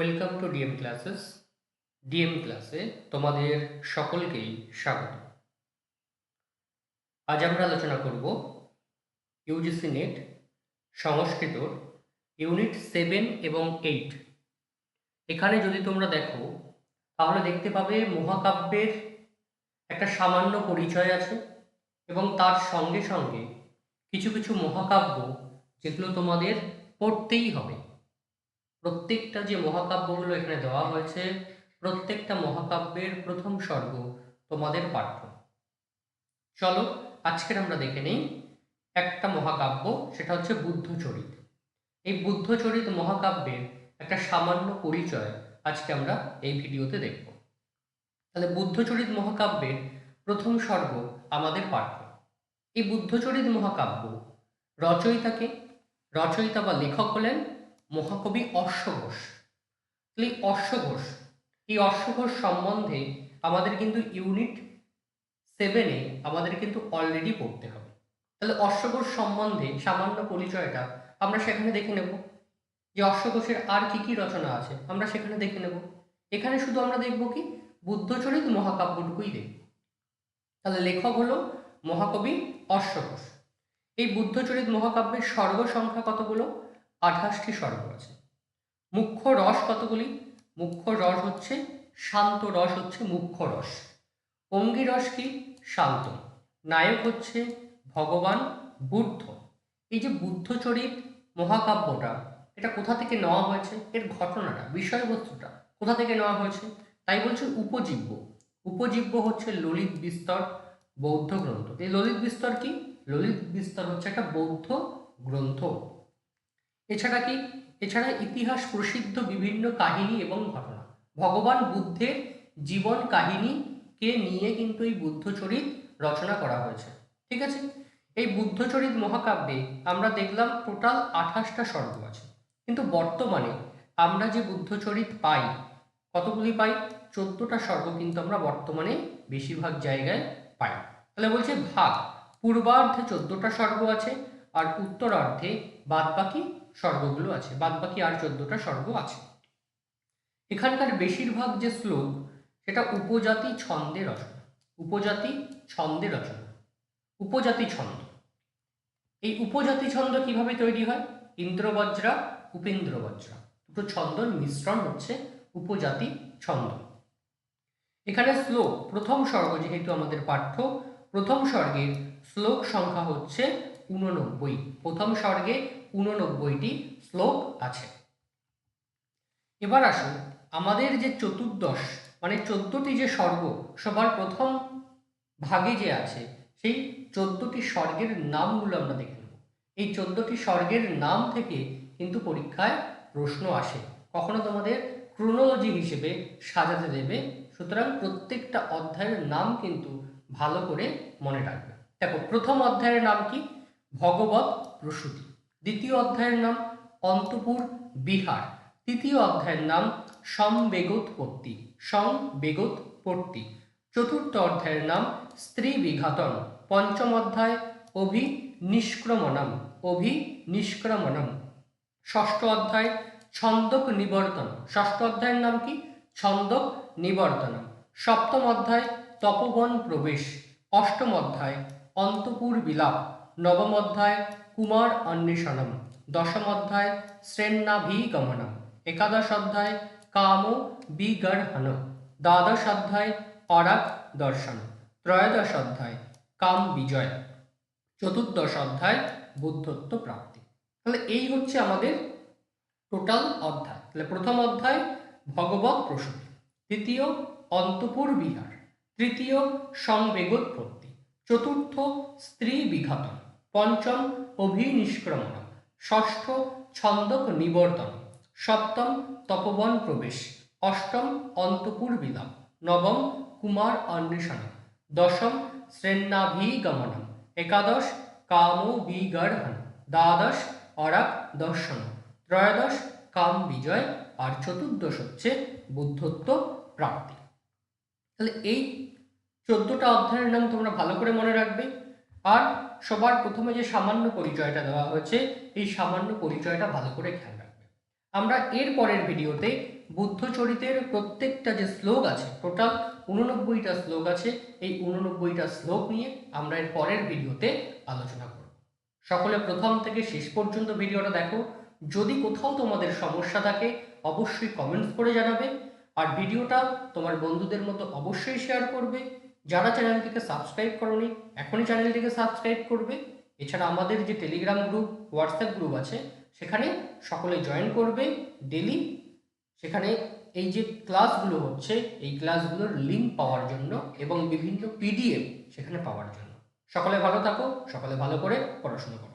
Welcome to DM classes. DM ক্লাসে তোমাদের সকলকেই স্বাগত। আজ আমরা আলোচনা করব ইউজিসি নেট সংস্কৃতর ইউনিট সেভেন এবং এইট এখানে যদি তোমরা দেখো, তাহলে দেখতে পাবে মহাকাব্যের একটা সামান্য পরিচয় আছে এবং তার সঙ্গে সঙ্গে কিছু কিছু মহাকাব্য যেগুলো তোমাদের পড়তেই হবে। প্রত্যেকটা যে মহাকাব্যগুলো এখানে দেওয়া হয়েছে, প্রত্যেকটা মহাকাব্যের প্রথম স্বর্গ তোমাদের পাঠ্য। চলো, আজকের আমরা দেখে নেই, একটা মহাকাব্য, সেটা হচ্ছে বুদ্ধচরিত। এই বুদ্ধচরিত মহাকাব্যের একটা সামান্য পরিচয় আজকে আমরা এই ভিডিওতে দেখব। তাহলে বুদ্ধচরিত মহাকাব্যের প্রথম স্বর্গ আমাদের পাঠ্য। এই বুদ্ধচরিত মহাকাব্য রচয়িতাকে, রচয়িতা বা লেখক হলেন মহাকবি অশ্বঘোষ। এই অশ্ব ঘোষ এই অশ্ব ঘোষ সম্বন্ধে আমাদের কিন্তু ইউনিট সেভেনে আমাদের কিন্তু অলরেডি পড়তে হবে। তাহলে অশ্বঘোষ সম্বন্ধে সামান্য পরিচয়টা আমরা সেখানে দেখে নেব। যে অশ্বঘোষের আর কি কি রচনা আছে আমরা সেখানে দেখে নেব। এখানে শুধু আমরা দেখব কি, বুদ্ধচরিত মহাকাব্যটুকুই দেখব। তাহলে লেখক হলো মহাকবি অশ্বঘোষ। এই বুদ্ধচরিত মহাকাব্যের সর্বসংখ্যা কতগুলো? আঠাশটি স্বর্গ আছে। মুখ্য রস কতগুলি? মুখ্য রস হচ্ছে শান্ত রস হচ্ছে মুখ্য রস। অঙ্গি রস কি? শান্ত। নায়ক হচ্ছে ভগবান বুদ্ধ। এই যে বুদ্ধচরিত মহাকাব্যটা, এটা কোথা থেকে নেওয়া হয়েছে? এর ঘটনাটা, বিষয়বস্তুটা কোথা থেকে নেওয়া হয়েছে? তাই বলছে উপজীব্য। উপজীব্য হচ্ছে ললিত বিস্তর বৌদ্ধ গ্রন্থ। এই ললিত বিস্তর কি? ললিত বিস্তর হচ্ছে একটা বৌদ্ধ গ্রন্থ। এছাড়া কি? এছাড়া ইতিহাস প্রসিদ্ধ বিভিন্ন কাহিনী এবং ঘটনা। ভগবান বুদ্ধের জীবন কাহিনীকে নিয়ে কিন্তু এই বুদ্ধচরিত রচনা করা হয়েছে। ঠিক আছে? এই বুদ্ধচরিত মহাকাব্যে আমরা দেখলাম টোটাল আঠাশটা স্বর্গ আছে। কিন্তু বর্তমানে আমরা যে বুদ্ধচরিত পাই, কতগুলি পাই? চোদ্দটা স্বর্গ কিন্তু আমরা বর্তমানে বেশিরভাগ জায়গায় পাই। তাহলে বলছে ভাগ। পূর্বার্ধে চোদ্দটা স্বর্গ আছে আর উত্তরার্ধে বাদবাকি স্বর্গগুলো আছে, বাদবাকি আর চোদ্দটা স্বর্গ আছে। এখানকার বেশিরভাগ যে শ্লোক, সেটা উপজাতি ছন্দে রচনা, উপজাতি ছন্দে রচনা, উপজাতি ছন্দ। এই উপজাতি ছন্দ কীভাবে তৈরি হয়? ইন্দ্রবজ্রা, উপেন্দ্রবজ্রা, দুটো ছন্দর মিশ্রণ হচ্ছে উপজাতি ছন্দ। এখানে শ্লোক, প্রথম স্বর্গ যেহেতু আমাদের পাঠ্য, প্রথম স্বর্গের শ্লোক সংখ্যা হচ্ছে উননব্বই প্রথম স্বর্গে উননব্বইটি শ্লোক আছে। এবার আসুন আমাদের যে চতুর্দশ মানে চোদ্দটি যে স্বর্গ, সবার প্রথম ভাগে যে আছে, সেই চোদ্দটি স্বর্গের নামগুলো আমরা দেখে নেব। এই চোদ্দটি স্বর্গের নাম থেকে কিন্তু পরীক্ষায় প্রশ্ন আসে। কখনো তোমাদের ক্রোনোলজি হিসেবে সাজাতে দেবে, সুতরাং প্রত্যেকটা অধ্যায়ের নাম কিন্তু ভালো করে মনে রাখবে। দেখো, প্রথম অধ্যায়ের নাম কি? ভগবত প্রসূতি। দ্বিতীয় অধ্যায়ের নাম অন্তপুর বিহার। তৃতীয় অধ্যায়ের নাম সমবেগোৎপত্তি সমবেগোৎপত্তি চতুর্থ অধ্যায়ের নাম স্ত্রী বিঘাতন পঞ্চম অধ্যায় অভি নিষ্ক্রমণম অভি নিষ্ক্রমণম ষষ্ঠ অধ্যায় ছন্দক নিবর্তন, ষষ্ঠ অধ্যায়ের নাম কি? ছন্দক নিবর্তনম। সপ্তম অধ্যায় তপবন প্রবেশ, অষ্টম অধ্যায় অন্তপুর বিলাপ, নবম অধ্যায় কুমার অন্বেষণম, দশম অধ্যায়, শ্রেণাভিগমনম, একাদশ অধ্যায়, কাম বিগর্হন দ্বাদশ অধ্যায় অরাক দর্শন, ত্রয়োদশ অধ্যায়, কাম বিজয়, চতুর্দশ অধ্যায়, বুদ্ধত্ব প্রাপ্তি। তাহলে এই হচ্ছে আমাদের টোটাল অধ্যায়। তাহলে প্রথম অধ্যায় ভগবত প্রসূতি, দ্বিতীয় অন্তপুর বিহার, তৃতীয় সংবেগোৎপত্তি, চতুর্থ স্ত্রী বিঘাতন, পঞ্চম অভিনিষ্ক্রমণ, ষষ্ঠ ছন্দক নিবর্তন, সপ্তম তপবন প্রবেশ, অষ্টম অন্তপুর বিলাপ নবম কুমার অন্বেষণ, দশম শ্রেণাভিগমনম, একাদশ কাম বিগর্হন দ্বাদশ অরাক দর্শন, ত্রয়োদশ কাম বিজয় আর চতুর্দশ হচ্ছে বুদ্ধত্ব প্রাপ্তি। তাহলে এই চোদ্দটা অধ্যায়ের নাম তোমরা ভালো করে মনে রাখবে। আর সবার প্রথমে যে সামান্য পরিচয়টা দেওয়া হয়েছে, এই সামান্য পরিচয়টা ভালো করে খেয়াল রাখবে। আমরা এর পরের ভিডিওতে বুদ্ধচরিতের প্রত্যেকটা যে শ্লোক আছে, টোটাল উননব্বইটা শ্লোক আছে, এই উননব্বইটা শ্লোক নিয়ে আমরা এর পরের ভিডিওতে আলোচনা করব। সকলে প্রথম থেকে শেষ পর্যন্ত ভিডিওটা দেখো। যদি কোথাও তোমাদের সমস্যা থাকে, অবশ্যই কমেন্টস করে জানাবে। আর ভিডিওটা তোমার বন্ধুদের মতো অবশ্যই শেয়ার করবে। যারা চ্যানেলটিকে সাবস্ক্রাইব করনি, এখনই চ্যানেলটিকে সাবস্ক্রাইব করবে। এছাড়া আমাদের যে টেলিগ্রাম গ্রুপ হোয়াটসঅ্যাপ গ্রুপ আছে, সেখানে সকলে জয়েন করবে ডেলি সেখানে এই যে ক্লাসগুলো হচ্ছে, এই ক্লাসগুলোর লিঙ্ক পাওয়ার জন্য এবং বিভিন্ন পিডিএফ সেখানে পাওয়ার জন্য। সকলে ভালো থাকো, সকলে ভালো করে পড়াশোনা করো।